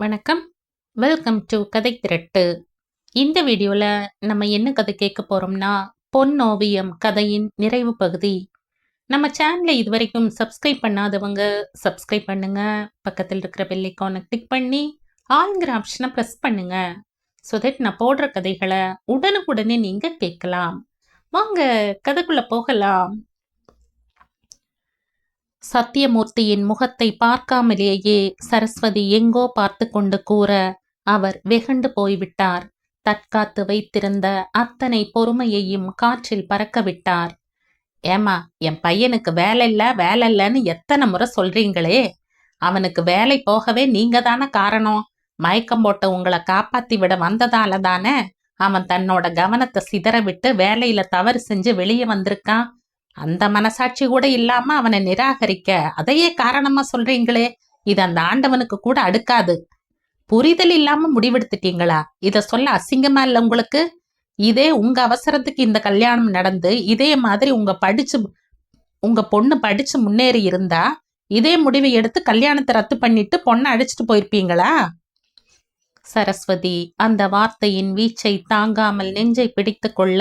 வணக்கம். Welcome to கதை திரட்டு. இந்த வீடியோவில் நம்ம என்ன கதை கேட்க போகிறோம்னா பொன் ஓவியம் கதையின் நிறைவு பகுதி. நம்ம சேனலை இதுவரைக்கும் சப்ஸ்கிரைப் பண்ணாதவங்க சப்ஸ்கிரைப் பண்ணுங்க. பக்கத்தில் இருக்கிற பெல்லைக்கானை கிளிக் பண்ணி ஆளுங்கிற ஆப்ஷனை ப்ரெஸ் பண்ணுங்க. ஸோ தட் நான் போடுற கதைகளை உடனுக்குடனே நீங்கள் கேட்கலாம். வாங்க கதைக்குள்ளே போகலாம். சத்தியமூர்த்தியின் முகத்தை பார்க்காமலேயே சரஸ்வதி எங்கோ பார்த்து கொண்டு கூற அவர் வெகுண்டு போய்விட்டார். தற்காத்து வைத்திருந்த அத்தனை பொறுமையையும் காற்றில் பறக்க விட்டார். ஏமா என் பையனுக்கு வேலை இல்ல வேலை இல்லைன்னு எத்தனை முறை சொல்றீங்களே? அவனுக்கு வேலை போகவே நீங்க தானே காரணம். மயக்கம் போட்ட உங்களை காப்பாத்தி விட வந்ததால தானே அவன் தன்னோட கவனத்தை சிதற விட்டு வேலையில தவறு செஞ்சு வெளியே வந்திருக்கான். அந்த மனசாட்சி கூட இல்லாம அவனை நிராகரிக்க அதையே காரணமா சொல்றீங்களே? இது அந்த ஆண்டவனுக்கு கூட அடுக்காது. புரிதல் இல்லாம முடிவெடுத்துட்டீங்களா? இத சொல்ல அசிங்கமா இல்ல உங்களுக்கு? இதே உங்க அவசரத்துக்கு இந்த கல்யாணம் நடந்து இதே மாதிரி உங்க படிச்சு உங்க பொண்ணு படிச்சு முன்னேறி இருந்தா இதே முடிவை எடுத்து கல்யாணத்தை ரத்து பண்ணிட்டு பொண்ணை அடிச்சிட்டு போயிருப்பீங்களா? சரஸ்வதி அந்த வார்த்தையின் வீச்சை தாங்காமல் நெஞ்சை பிடித்து கொள்ள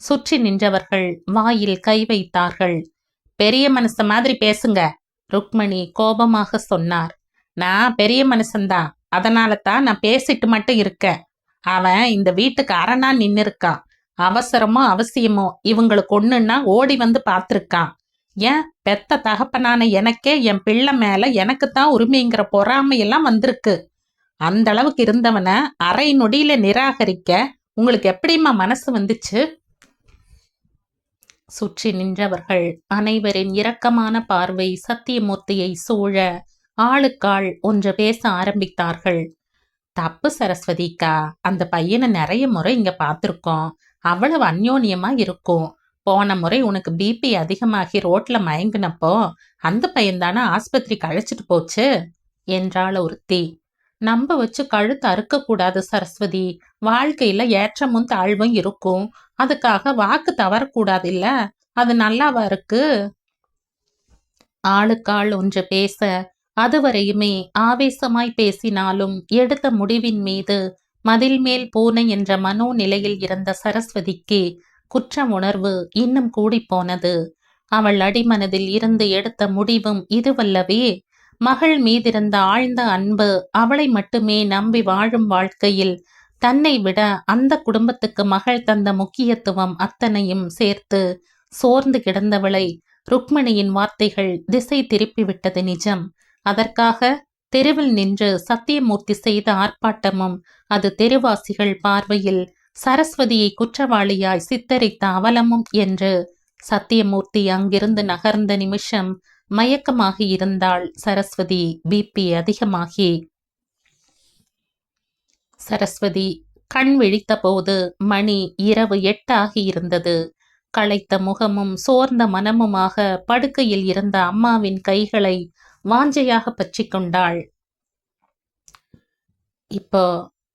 சுற்றி நின்றவர்கள் வாயில் கை வைத்தார்கள். பெரிய மனுஷ மாதிரி பேசுங்க ருக்மணி கோபமாக சொன்னார். நான் பெரிய மனுஷன்தான் அதனால தான் நான் பேசிட்டு மட்டும் இருக்கேன். அவன் இந்த வீட்டுக்கு அரணா நின்னு இருக்கான் அவசரமோ அவசியமோ இவங்களுக்கு ஒண்ணுன்னா ஓடி வந்து பார்த்துருக்கான். ஏன்? பெத்த தகப்பனான எனக்கே என் பிள்ளை மேல எனக்கு தான் உரிமைங்கிற பொறாமையெல்லாம் வந்திருக்கு. அந்த அளவுக்கு இருந்தவனை அரை நொடியில நிராகரிக்க உங்களுக்கு எப்படிம்மா மனசு வந்துச்சு? சுற்றி நின்றவர்கள் அனைவரின் இரக்கமான பார்வை சத்தியமூர்த்தியை சூழ ஆளுக்காள் ஒன்று பேச ஆரம்பித்தார்கள். தப்பு சரஸ்வதிக்கா? அந்த பையனை நிறைய முறை இங்க பார்த்துருக்கோம். அவ்வளவு அந்யோன்யமா இருக்கும். போன முறை உனக்கு பிபி அதிகமாகி ரோட்ல மயங்கினப்போ அந்த பையன்தானே ஆஸ்பத்திரிக்கு அழைச்சிட்டு போச்சு? என்றாள் ஒருத்தி. நம்ப வச்சு கழுத்து அறுக்க கூடாது சரஸ்வதி. வாழ்க்கையில ஏற்றமும் தாழ்வும் இருக்கும். அதுக்காக வாக்கு தவறக்கூடாது இல்ல அது நல்லாவா இருக்கு? ஆளுக்காள் ஒன்று பேச அதுவரையுமே ஆவேசமாய் பேசினாலும் எடுத்த முடிவின் மீது மதில் மேல் பூனை என்ற மனோ நிலையில் இருந்த சரஸ்வதிக்கு குற்ற உணர்வு இன்னும் கூடிப்போனது அவள் அடிமனதில் இருந்து எடுத்த முடிவும் இதுவல்லவே. மகள் மீதிருந்த ஆழ்ந்த அன்பு அவளை மட்டுமே நம்பி வாழும் வாழ்க்கையில் தன்னை விட அந்த குடும்பத்துக்கு மகள் தந்த முக்கியத்துவம் அத்தனையும் சேர்த்து சோர்ந்து கிடந்தவளை ருக்மணியின் வார்த்தைகள் திசை திருப்பிவிட்டது நிஜம். அதற்காக தெருவில் நின்று சத்தியமூர்த்தி செய்த ஆர்ப்பாட்டமும் அது தெருவாசிகள் பார்வையில் சரஸ்வதியை குற்றவாளியாய் சித்தரித்த அவலமும் என்று சத்தியமூர்த்தி அங்கிருந்து நகர்ந்த நிமிஷம் மயக்கமாகி இருந்தாள் சரஸ்வதி பிபி அதிகமாகி சரஸ்வதி கண் விழித்தபோது மணி இரவு எட்டாகி இருந்தது. களைத்த முகமும் சோர்ந்த மனமுமாக படுக்கையில் இருந்த அம்மாவின் கைகளை வாஞ்சையாக பற்றி கொண்டாள். இப்போ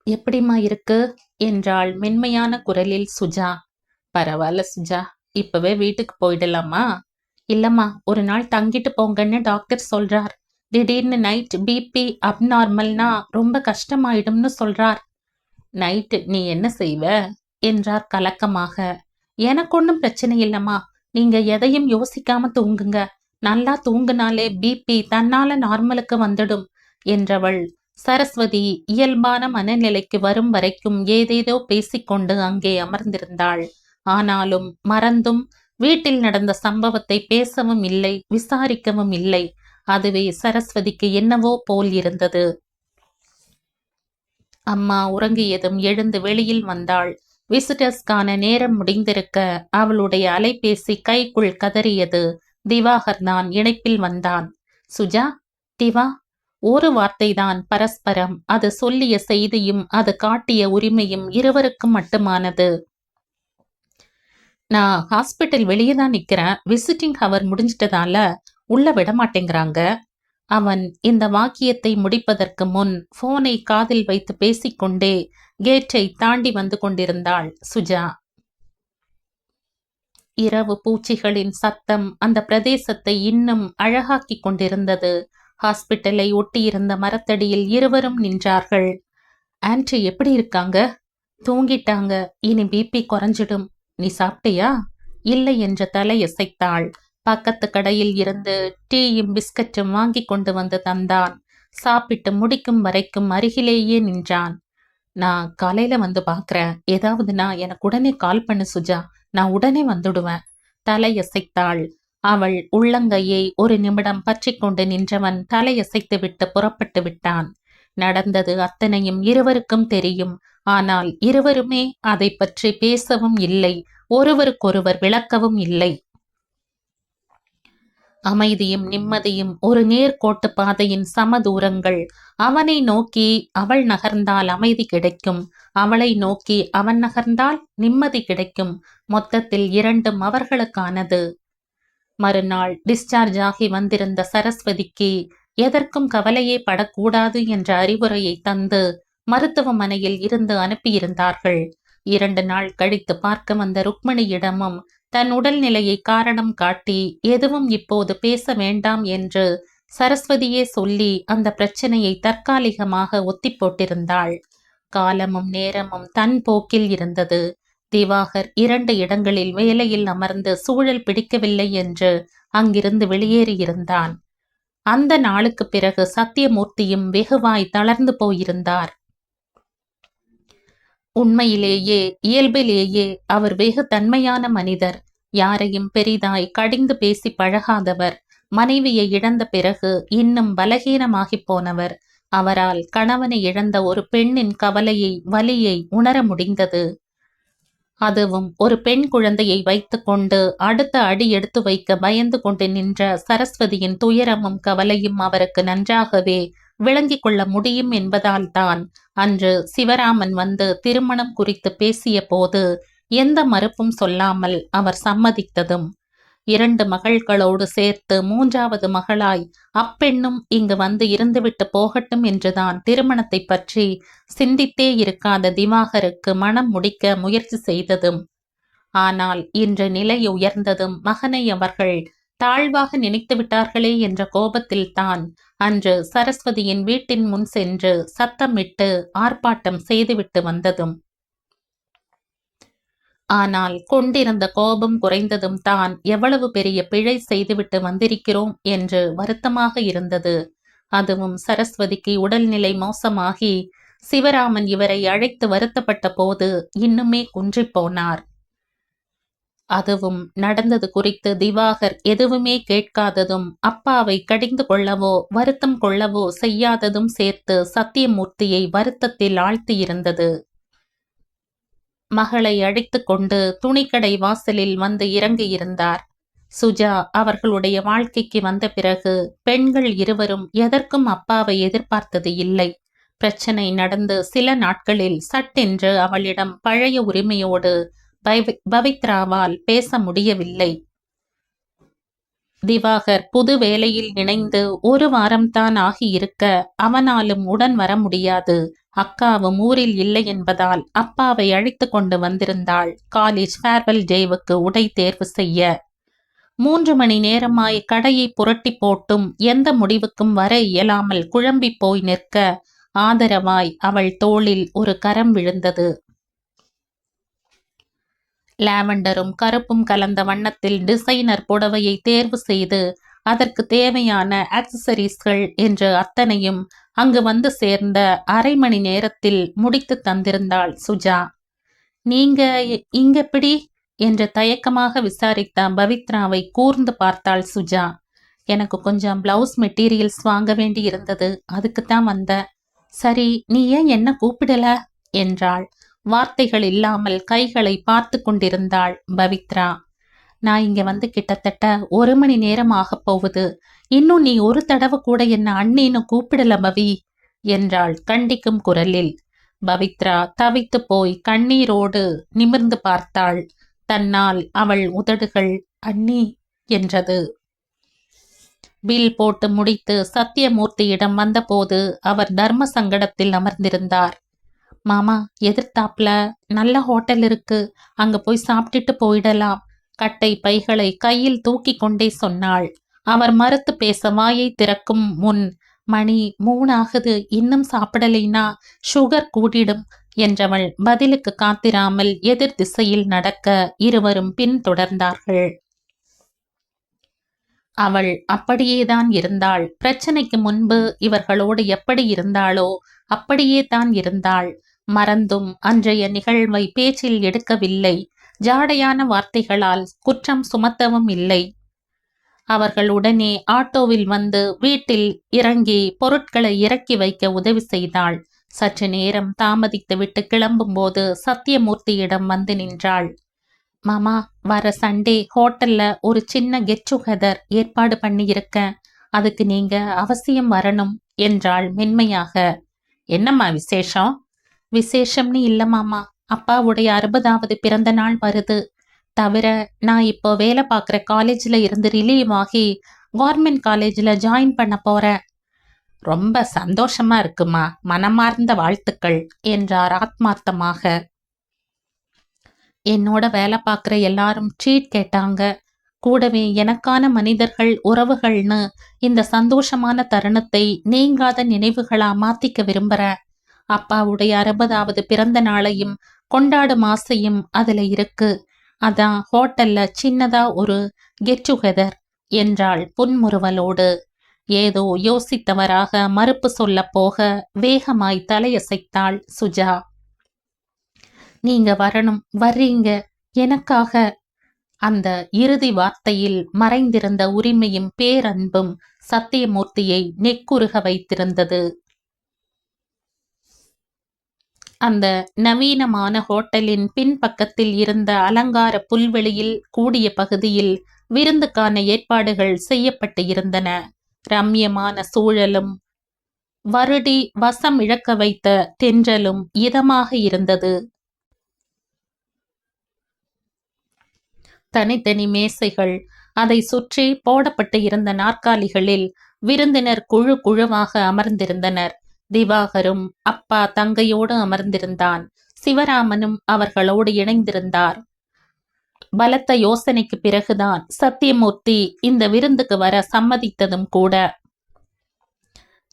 எப்படிம்மா இருக்கு? என்றாள் மென்மையான குரலில் சுஜா. பரவாயில்ல சுஜா இப்பவே வீட்டுக்கு போயிடலாமா? இல்லம்மா ஒரு நாள் தங்கிட்டு போங்கன்னு டாக்டர் சொல்றார். திடீர்னு நைட் பிபி அப்நார்மல்னா ரொம்ப கஷ்டமாயிடும்னு சொல்றார். நைட்டு நீ என்ன செய்வ? என்றார் கலக்கமாக. எனக்கு ஒன்றும் பிரச்சனை இல்லம்மா. நீங்க எதையும் யோசிக்காம தூங்குங்க. நல்லா தூங்குனாலே பிபி தன்னால நார்மலுக்கு வந்துடும் என்றவள். சரஸ்வதி இயல்பான மனநிலைக்கு வரும் வரைக்கும் ஏதேதோ பேசிக்கொண்டு அங்கே அமர்ந்திருந்தாள். ஆனாலும் மறந்தும் வீட்டில் நடந்த சம்பவத்தை பேசவும் இல்லை விசாரிக்கவும் இல்லை. அதுவே சரஸ்வதிக்கு என்னவோ போல் இருந்தது. அம்மா உறங்கியதும் எழுந்து வெளியில் வந்தாள். விசிட்டர்ஸ்கான நேரம் முடிந்திருக்க அவளுடைய அலைபேசி கைக்குள் கதறியது. திவாகர் தான் இணைப்பில் வந்தான். சுஜா திவா ஒரு வார்த்தைதான் பரஸ்பரம். அது சொல்லிய செய்தியும் அது காட்டிய உரிமையும் இருவருக்கும் மட்டுமானது. நான் ஹாஸ்பிட்டல் வெளியே தான் நிக்கிறேன். விசிட்டிங் ஹவர் முடிஞ்சிட்டதால உள்ள விடமாட்டேங்கிறாங்க. அவன் இந்த வாக்கியத்தை முடிப்பதற்கு முன் போனை காதில் வைத்து பேசிக்கொண்டே கேட்டை தாண்டி வந்து கொண்டிருந்தாள் சுஜா. இரவு பூச்சிகளின் சத்தம் அந்த பிரதேசத்தை இன்னும் அழகாக்கிக் கொண்டிருந்தது. ஹாஸ்பிட்டலை ஒட்டியிருந்த மரத்தடியில் இருவரும் நின்றார்கள். ஆன்ட்டி எப்படி இருக்காங்க? தூங்கிட்டாங்க. இனி பிபி குறைஞ்சிடும். நீ சாப்பிட்டியா? இல்லை என்ற தலையசைத்தாள். பக்கத்து கடையில் இருந்து டீயும் பிஸ்கட்டும் வாங்கி கொண்டு வந்து தந்தான். சாப்பிட்டு முடிக்கும் வரைக்கும் அருகிலேயே நின்றான். நான் காலையில வந்து பாக்குறேன். ஏதாவதுனா எனக்கு உடனே கால் பண்ணு சுஜா. நான் உடனே வந்துடுவேன். தலையசைத்தாள். அவள் உள்ளங்கையை ஒரு நிமிடம் பற்றி கொண்டு நின்றவன் தலையசைத்து விட்டு புறப்பட்டு விட்டான். நடந்தது அத்தனையும் இருவருக்கும் தெரியும். ஆனால் இருவருமே அதை பற்றி பேசவும் இல்லை. ஒருவருக்கொருவர் விளக்கவும் இல்லை. அமைதியும் நிம்மதியும் ஒரு நேர்கோட்டு பாதையின் சமதூரங்கள். அவனை நோக்கி அவள் நகர்ந்தால் அமைதி கிடைக்கும். அவளை நோக்கி அவன் நகர்ந்தால் நிம்மதி கிடைக்கும். மொத்தத்தில் இரண்டும் அவர்களுக்கானது. மறுநாள் டிஸ்சார்ஜ் ஆகி வந்திருந்த சரஸ்வதிக்கு எதற்கும் கவலையே படக்கூடாது என்ற அறிவுரையை தந்து மருத்துவமனையில் இருந்து அனுப்பியிருந்தார்கள். இரண்டு நாள் கழித்து பார்க்க வந்த ருக்மணியிடமும் தன் உடல்நிலையை காரணம் காட்டி எதுவும் இப்போது பேச வேண்டாம் என்று சரஸ்வதியே சொல்லி அந்த பிரச்சனையை தற்காலிகமாக ஒத்தி போட்டிருந்தாள் காலமும் நேரமும் தன் போக்கில் இருந்தது. திவாகர் இரண்டு இடங்களில் வேலையில் அமர்ந்து சூழல் பிடிக்கவில்லை என்று அங்கிருந்து வெளியேறியிருந்தான். அந்த நாளுக்கு பிறகு சத்தியமூர்த்தியும் வெகுவாய் தளர்ந்து போயிருந்தார். உண்மையிலேயே இயல்பிலேயே அவர் வெகு தன்மையான மனிதர். யாரையும் பெரிதாய் கடிந்து பேசி பழகாதவர். மனைவியை இழந்த பிறகு இன்னும் பலகீனமாகிப் போனவர். அவரால் கணவனை இழந்த ஒரு பெண்ணின் கவலையை வலியை உணர முடிந்தது. அதுவும் ஒரு பெண் குழந்தையை வைத்துக்கொண்டு அடுத்த அடி எடுத்து வைக்க பயந்து கொண்டு நின்ற சரஸ்வதியின் துயரமும் கவலையும் அவருக்கு நன்றாகவே விளங்கிக் கொள்ள முடியும் என்பதால் தான் அன்று சிவராமன் வந்து திருமணம் குறித்து பேசிய போது எந்த மறுப்பும் சொல்லாமல் அவர் சம்மதித்ததும் இரண்டு மகள்களோடு சேர்த்து மூன்றாவது மகளாய் அப்பெண்ணும் இங்கு வந்து இருந்துவிட்டு போகட்டும் என்றுதான் திருமணத்தை பற்றி சிந்தித்தே இருக்காத திவாகருக்கு மனம் முடிக்க முயற்சி செய்ததும் ஆனால் இன்று நிலை உயர்ந்ததும் மகனை அவர்கள் தாழ்வாக நினைத்து விட்டார்களே என்ற கோபத்தில்தான் அன்று சரஸ்வதியின் வீட்டின் முன் சென்று சத்தமிட்டு ஆர்ப்பாட்டம் செய்துவிட்டு வந்ததும். ஆனால் கொண்டிருந்த கோபம் குறைந்ததும் தான் எவ்வளவு பெரிய பிழை செய்துவிட்டு வந்திருக்கிறோம் என்று வருத்தமாக இருந்தது. அதுவும் சரஸ்வதிக்கு உடல்நிலை மோசமாகி சிவராமன் இவரை அழைத்து வருத்தப்பட்ட போது இன்னுமே குன்றிப் போனார். அதுவும் நடந்தது குறித்து திவாகர் எதுவுமே கேட்காததும் அப்பாவை கடிந்து கொள்ளவோ வருத்தம் கொள்ளவோ செய்யாததும் சேர்த்து சத்தியமூர்த்தியை வருத்தத்தில் ஆழ்த்தியிருந்தது. மகளை அழைத்து கொண்டு துணிக்கடை வாசலில் வந்து இறங்கியிருந்தார். சுஜா அவர்களுடைய வாழ்க்கைக்கு வந்த பிறகு பெண்கள் இருவரும் எதற்கும் அப்பாவை எதிர்பார்த்தது இல்லை. பிரச்சனை நடந்து சில நாட்களில் சட்டென்று அவளிடம் பழைய உரிமையோடு பவித்ராவால் பேச முடியவில்லை. திவாகர் புது வேலையில் இணைந்து ஒரு வாரம்தான் ஆகியிருக்க அவனாலும் உடன் வர முடியாது. அக்காவும் ஊரில் இல்லை என்பதால் அப்பாவை அழைத்து கொண்டு வந்திருந்தாள். காலேஜ் ஃபேர்வெல் டேவுக்கு உடை தேர்வு செய்ய. மூன்று மணி நேரமாய் கடையை புரட்டி போட்டும் எந்த முடிவுக்கும் வர இயலாமல் குழம்பிப் போய் நிற்க ஆதரவாய் அவள் தோளில் ஒரு கரம் விழுந்தது. லாவெண்டரும் கருப்பும் கலந்த வண்ணத்தில் டிசைனர் புடவையை தேர்வு செய்து அதற்கு தேவையான ஆக்சசரிஸ்கள் என்று அத்தனையும் அங்கு வந்து சேர்ந்த அரை மணி நேரத்தில் முடித்து தந்திருந்தாள் சுஜா. நீங்க இ- இங்கெப்படி என்று தயக்கமாக விசாரித்த பவித்ராவை கூர்ந்து பார்த்தாள் சுஜா. எனக்கு கொஞ்சம் பிளவுஸ் மெட்டீரியல்ஸ் வாங்க வேண்டி இருந்தது அதுக்கு தான் வந்த சரி நீ ஏன் என்ன கூப்பிடல? என்றாள். வார்த்தைகள் இல்லாமல் கைகளை பார்த்து கொண்டிருந்தாள் பவித்ரா. நான் இங்க வந்து கிட்டத்தட்ட ஒரு மணி நேரம் ஆகப் போகுது. இன்னும் நீ ஒரு தடவை கூட என்ன அண்ணின்னு கூப்பிடல பவி என்றாள் கண்டிக்கும் குரலில். பவித்ரா தவித்து போய் கண்ணீரோடு நிமிர்ந்து பார்த்தாள். தன்னால் அவள் உதடுகள் அண்ணி என்றது. பில் போட்டு முடித்து சத்தியமூர்த்தியிடம் வந்தபோது அவர் தர்ம சங்கடத்தில் அமர்ந்திருந்தார். மாமா எதிர்த்தாப்புல நல்ல ஹோட்டல் இருக்கு. அங்க போய் சாப்பிட்டுட்டு போயிடலாம். கட்டை பைகளை கையில் தூக்கி கொண்டே சொன்னாள். அவர் மறுத்து பேச வாயை திறக்கும் முன் மணி மூணாகுது. இன்னும் சாப்பிடலைனா சுகர் கூடிடும் என்றவள் பதிலுக்கு காத்திராமல் எதிர் திசையில் நடக்க இருவரும் பின் தொடர்ந்தார்கள். அவள் அப்படியேதான் இருந்தாள். பிரச்சனைக்கு முன்பு இவர்களோடு எப்படி இருந்தாளோ அப்படியே தான் இருந்தாள். மறந்தும். அன்றைய நிகழ்வை பேச்சில் எடுக்கவில்லை. ஜாடையான வார்த்தைகளால் குற்றம் சுமத்தவும் இல்லை. அவர்கள் உடனே ஆட்டோவில் வந்து வீட்டில் இறங்கி பொருட்களை இறக்கி வைக்க உதவி செய்தாள். சற்று நேரம் தாமதித்துவிட்டு கிளம்பும்போது சத்தியமூர்த்தியிடம் வந்து நின்றாள். மாமா வர சண்டே ஹோட்டல்ல ஒரு சின்ன கெட் டுகெதர் ஏற்பாடு பண்ணியிருக்க. அதுக்கு நீங்க அவசியம் வரணும் என்றாள் மென்மையாக. என்னம்மா விசேஷம்? விசேஷம்னு இல்ல மாமா. அப்பாவுடைய அறுபதாவது பிறந்த நாள் வருது. தவிர நான் இப்போ வேலை பார்க்குற காலேஜில் இருந்து ரிலீவ் ஆகி கவர்மெண்ட் காலேஜில் ஜாயின் பண்ண போறேன். ரொம்ப சந்தோஷமா இருக்குமா? மனமார்ந்த வாழ்த்துக்கள் என்றார் ஆத்மார்த்தமாக. என்னோட வேலை பார்க்குற எல்லாரும் ட்ரீட் கேட்டாங்க. கூடவே எனக்கான மனிதர்கள் உறவுகள்னு இந்த சந்தோஷமான தருணத்தை நீங்காத நினைவுகளா மாத்திக்க விரும்புறேன். அப்பாவுடைய அறுபதாவது பிறந்த நாளையும் கொண்டாடும் ஆசையும் அதுல இருக்கு. அதான் ஹோட்டல்ல சின்னதா ஒரு கெட் டுகெதர் என்றாள் புன்முறுவலோடு. ஏதோ யோசித்தவராக மறுப்பு சொல்ல போக வேகமாய் தலையசைத்தாள் சுஜா. நீங்க வரணும் வர்றீங்க எனக்காக. அந்த இறுதி வார்த்தையில் மறைந்திருந்த உரிமையும் பேரன்பும் சத்தியமூர்த்தியை நெக்குருக வைத்திருந்தது. அந்த நவீனமான ஹோட்டலின் பின்பக்கத்தில் இருந்த அலங்கார புல்வெளியில் கூடிய பகுதியில் விருந்துக்கான ஏற்பாடுகள் செய்யப்பட்டு இருந்தன. ரம்யமான சூழலும் வருடி வசம் இழக்க வைத்த தென்றலும் இதமாக இருந்தது. தனித்தனி மேசைகள் அதை சுற்றி போடப்பட்டு இருந்த நாற்காலிகளில் விருந்தினர் குழு குழுவாக அமர்ந்திருந்தனர். திவாகரும் அப்பா தங்கையோடு அமர்ந்திருந்தான். சிவராமனும் அவர்களோடு இணைந்திருந்தார். பலத்த யோசனைக்கு பிறகுதான் சத்தியமூர்த்தி இந்த விருந்துக்கு வர சம்மதித்ததும் கூட.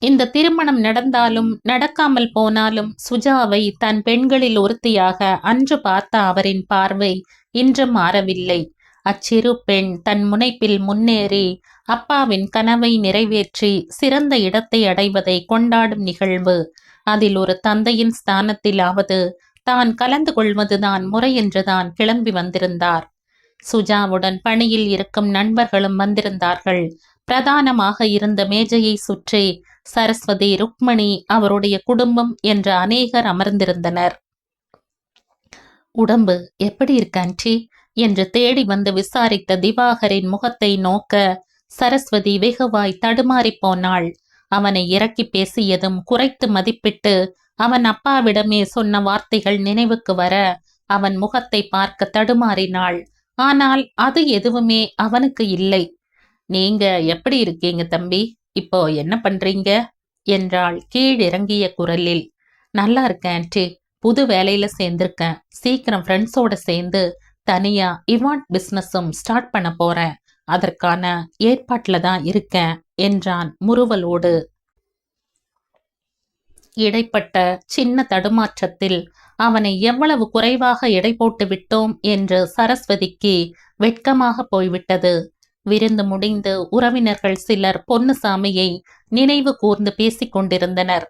இந்த திருமணம் நடந்தாலும் நடக்காமல் போனாலும் சுஜாவை தன் பெண்களில் ஒருத்தியாக அன்று பார்த்த அவரின் பார்வை இன்றும் மாறவில்லை. அச்சிறு பெண் தன் முனைப்பில் முன்னேறி அப்பாவின் கனவை நிறைவேற்றி சிறந்த இடத்தை அடைவதை கொண்டாடும் நிகழ்வு. அதில் ஒரு தந்தையின் ஸ்தானத்திலாவது தான் கலந்து கொள்வதுதான் முறை என்றுதான் கிளம்பி வந்திருந்தார். சுஜாவுடன் பணியில் இருக்கும் நண்பர்களும் வந்திருந்தார்கள். பிரதானமாக இருந்த மேஜையை சுற்றி சரஸ்வதி ருக்மணி அவருடைய குடும்பம் என்ற அநேகர் அமர்ந்திருந்தனர். உடம்பு எப்படி இருக்கான்டி என்று தேடி வந்து விசாரித்த திவாகரின் முகத்தை நோக்க சரஸ்வதி வெகுவாய் தடுமாறிப் போனாள். அவனை இறக்கி பேசியதும் குறைத்து மதிப்பிட்டு அவன் அப்பாவிடமே சொன்ன வார்த்தைகள் நினைவுக்கு வர அவன் முகத்தை பார்க்க தடுமாறினாள். ஆனால் அது எதுவுமே அவனுக்கு இல்லை. நீங்க எப்படி இருக்கீங்க தம்பி? இப்போ என்ன பண்றீங்க? என்றாள் கீழிறங்கிய குரலில். நல்லா இருக்கேன் ஆன்டி புது வேலையில சேர்ந்திருக்கேன். சீக்கிரம் ஃப்ரெண்ட்ஸோட சேர்ந்து தனியா இவாண்ட் பிசினஸும் ஸ்டார்ட் பண்ண போறேன். அதற்கான ஏற்பாட்டில் தான் இருக்கேன் என்றான் முறுவலோடு. இடைப்பட்ட சின்ன தடுமாற்றத்தில் அவனை எவ்வளவு குறைவாக எடை போட்டு விட்டோம் என்று சரஸ்வதிக்கு வெட்கமாக போய்விட்டது. விருந்து முடிந்து உறவினர்கள் சிலர் பொன்னுசாமியை நினைவு கூர்ந்து பேசிக் கொண்டிருந்தனர்.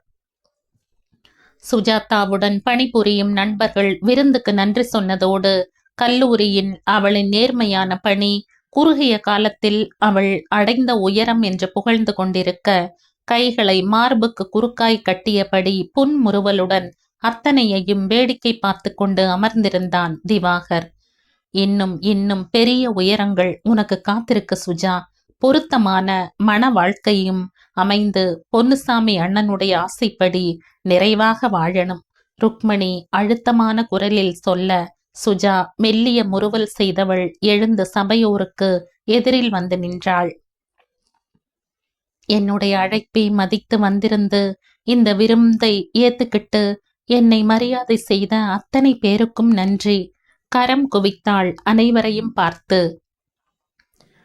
சுஜாதாவுடன் பணிபுரியும் நண்பர்கள் விருந்துக்கு நன்றி சொன்னதோடு கல்லூரியின் அவளின் நேர்மையான பணி குறுகிய காலத்தில் அவள் அடைந்த உயரம் என்று புகழ்ந்து கொண்டிருக்க கைகளை மார்புக்கு குறுக்காய் கட்டியபடி புன்முறுவலுடன் அத்தனையையும் வேடிக்கை பார்த்து கொண்டு அமர்ந்திருந்தான் திவாகர். இன்னும் இன்னும் பெரிய உயரங்கள் உனக்கு காத்திருக்கு சுஜா. பொருத்தமான மன வாழ்க்கையும் அமைந்து பொன்னுசாமி அண்ணனுடைய ஆசைப்படி நிறைவாக வாழணும் ருக்மணி அழுத்தமான குரலில் சொல்ல சுஜா மெல்லிய முறுவல் செய்தவள் எழுந்து சபையோருக்கு எதிரில் வந்து நின்றாள். என்னுடைய அழைப்பை மதித்து வந்திருந்து இந்த விருந்தை ஏத்துக்கிட்டு என்னை மரியாதை செய்த அத்தனை பேருக்கும் நன்றி. கரம் குவித்தாள் அனைவரையும் பார்த்து.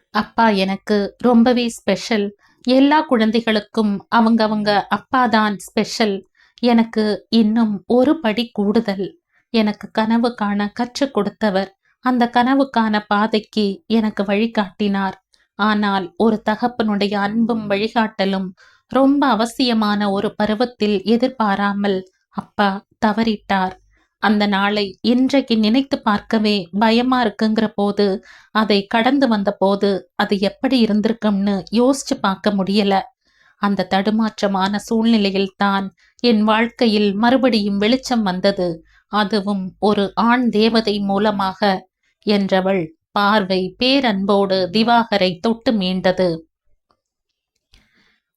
அப்பா எனக்கு ரொம்பவே ஸ்பெஷல். எல்லா குழந்தைகளுக்கும் அவங்கவங்க அப்பா தான் ஸ்பெஷல். எனக்கு இன்னும் ஒரு படி கூடுதல். எனக்கு கனவு காண கற்றுக் கொடுத்தவர். அந்த கனவுக்கான பாதைக்கு எனக்கு வழிகாட்டினார். ஆனால் ஒரு தகப்பனுடைய அன்பும் வழிகாட்டலும் ரொம்ப அவசியமான ஒரு பருவத்தில் எதிர்பாராமல் அப்பா தவறிட்டார். அந்த நாளை இன்றைக்கு நினைத்து பார்க்கவே பயமா இருக்குங்கிற போது அதை கடந்து வந்த போது அது எப்படி இருந்திருக்கும்னு யோசிச்சு பார்க்க முடியல. அந்த தடுமாற்றமான சூழ்நிலையில் தான் என் வாழ்க்கையில் மறுபடியும் வெளிச்சம் வந்தது. அதுவும் ஒரு ஆண் தேவதை மூலமாக என்றவள் பார்வை பேரன்போடு திவாகரை தொட்டு மீண்டது.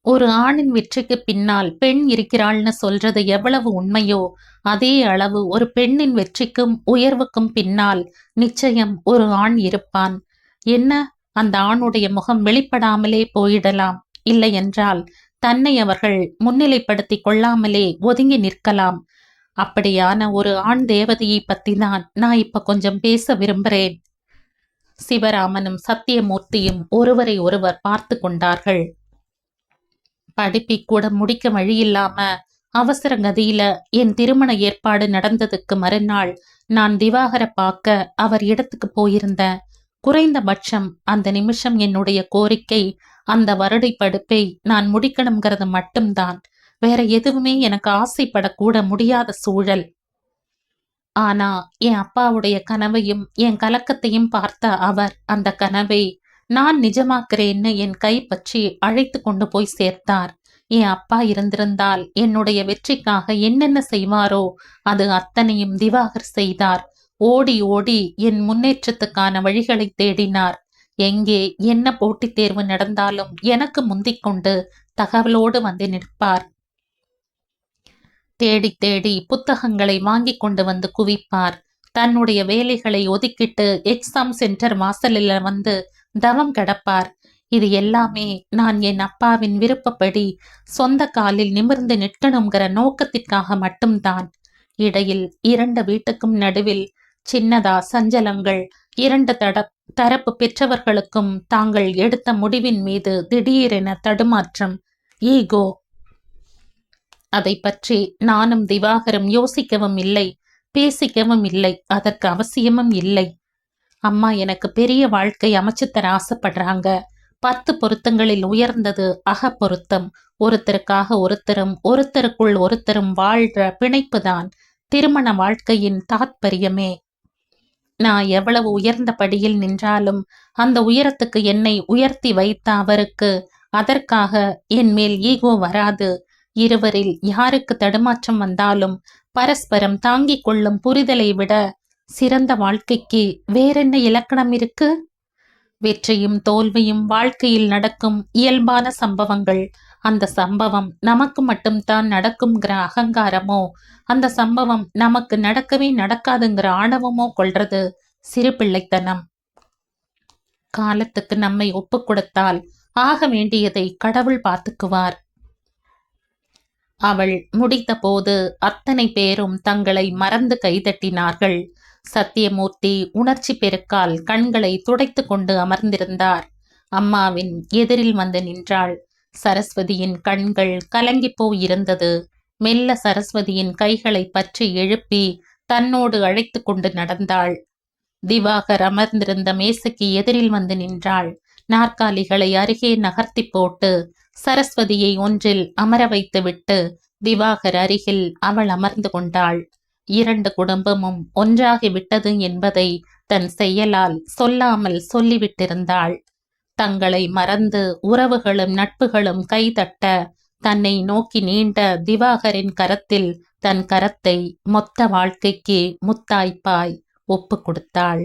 ஒரு ஆணின் வெற்றிக்கு பின்னால் பெண் இருக்கிறாள்னு சொல்றது எவ்வளவு உண்மையோ அதே அளவு ஒரு பெண்ணின் வெற்றிக்கும் உயர்வுக்கும் பின்னால் நிச்சயம் ஒரு ஆண் இருப்பான். என்ன? அந்த ஆணுடைய முகம் வெளிப்படாமலே போயிடலாம். இல்லை என்றால் தன்னை அவர்கள் முன்னிலைப்படுத்தி கொள்ளாமலே ஒதுங்கி நிற்கலாம். அப்படியான ஒரு ஆண் தேவதையை பத்தி தான் நான் இப்ப கொஞ்சம் பேச விரும்புகிறேன் சிவராமனும் சத்தியமூர்த்தியும் ஒருவரை ஒருவர் பார்த்து கொண்டார்கள். படிப்பை கூட முடிக்க வழியில்லாம அவசர கதியில என் திருமண ஏற்பாடு நடந்ததுக்கு மறுநாள் நான் திவாகர பார்க்க அவர் இடத்துக்கு போயிருந்தேன். குறைந்தபட்சம் அந்த நிமிஷம் என்னுடைய கோரிக்கை அந்த வருடை படுப்பை நான் முடிக்கணுங்கிறது மட்டும்தான். வேற எதுவுமே எனக்கு ஆசைப்படக்கூட முடியாத சூழல். ஆனா என் அப்பாவுடைய கனவையும் என் கலக்கத்தையும் பார்த்த அவர் அந்த கனவை நான் நிஜமாக்குறேன்னு என் கை பற்றி அழைத்து கொண்டு போய் சேர்த்தார். என் அப்பா இருந்திருந்தால் என்னுடைய வெற்றிக்காக என்னென்ன செய்வாரோ அது அத்தனையும் திவாகர் செய்தார். ஓடி ஓடி என் முன்னேற்றத்துக்கான வழிகளை தேடினார். எங்கே என்ன போட்டித் தேர்வு நடந்தாலும் எனக்கு முந்திக் கொண்டு தகவலோடு வந்து நிற்பார். தேடி தேடி புத்தகங்களை வாங்கி கொண்டு வந்து குவிப்பார். தன்னுடைய வேலைகளை ஒதுக்கிட்டு எக்ஸாம் சென்டர் வாசலில் வந்து தவம் கிடப்பார். இது எல்லாமே நான் என் அப்பாவின் விருப்பப்படி சொந்த காலில் நிமிர்ந்து நிற்கணுங்கிற நோக்கத்திற்காக மட்டும்தான். இடையில் இரண்டு வீட்டுக்கும் நடுவில் சின்னதா சஞ்சலங்கள் இரண்டு தட தரப்பு பெற்றவர்களுக்கும் தாங்கள் எடுத்த முடிவின் மீது திடீரென தடுமாற்றம். ஈகோ அதை பற்றி நானும் திவாகரும் யோசிக்கவும் இல்லை பேசிக்கவும் இல்லை அதற்கு அவசியமும் இல்லை. அம்மா எனக்கு பெரிய வாழ்க்கை அமைச்சு தர ஆசைப்படுறாங்க. பத்து பொருத்தங்களில் உயர்ந்தது அக பொருத்தம். ஒருத்தருக்காக ஒருத்தரும் ஒருத்தருக்குள் ஒருத்தரும் வாழ்ற பிணைப்பு தான் திருமண வாழ்க்கையின் தாத்பரியமே. நான் எவ்வளவு உயர்ந்த படியில் நின்றாலும் அந்த உயரத்துக்கு என்னை உயர்த்தி வைத்த அவருக்கு அதற்காக என் மேல் ஈகோ வராது. இருவரில் யாருக்கு தடுமாற்றம் வந்தாலும் பரஸ்பரம் தாங்கிக் கொள்ளும் புரிதலை விட சிறந்த வாழ்க்கைக்கு வேறென்ன இலக்கணம் இருக்கு? வெற்றியும் தோல்வியும் வாழ்க்கையில் நடக்கும் இயல்பான சம்பவங்கள். அந்த சம்பவம் நமக்கு மட்டும்தான் நடக்குங்கிற அகங்காரமோ அந்த சம்பவம் நமக்கு நடக்கவே நடக்காதுங்கிற ஆணவமோ கொள்றது சிறு பிள்ளைத்தனம். காலத்துக்கு நம்மை ஒப்பு கொடுத்தால் ஆக வேண்டியதை கடவுள் பார்த்துக்குவார். அவள் முடித்தபோது அத்தனை பேரும் தங்களை மறந்து கைதட்டினார்கள். சத்தியமூர்த்தி உணர்ச்சி பெருக்கால் கண்களை துடைத்து கொண்டு அமர்ந்திருந்தார். அம்மாவின் எதிரில் வந்து நின்றாள். சரஸ்வதியின் கண்கள் கலங்கி போயிருந்தது. மெல்ல சரஸ்வதியின் கைகளை பற்றி எழுப்பி தன்னோடு அழைத்து கொண்டு நடந்தாள். திவாகர் அமர்ந்திருந்த மேசைக்கு எதிரில் வந்து நின்றாள். நாற்காலிகளை அருகே நகர்த்தி போட்டு சரஸ்வதியை ஒன்றில் அமர வைத்துவிட்டு திவாகர் அருகில் அவள் அமர்ந்து கொண்டாள். இரண்டு குடும்பமும் ஒன்றாகிவிட்டது என்பதை தன் செயலால் சொல்லாமல் சொல்லிவிட்டிருந்தாள். தங்களை மறந்து உறவுகளும் நட்புகளும் கைதட்ட தன்னை நோக்கி நீண்ட திவாகரின் கரத்தில் தன் கரத்தை மொத்த வாழ்க்கைக்கு முத்தாய்ப்பாய் ஒப்பு கொடுத்தாள்.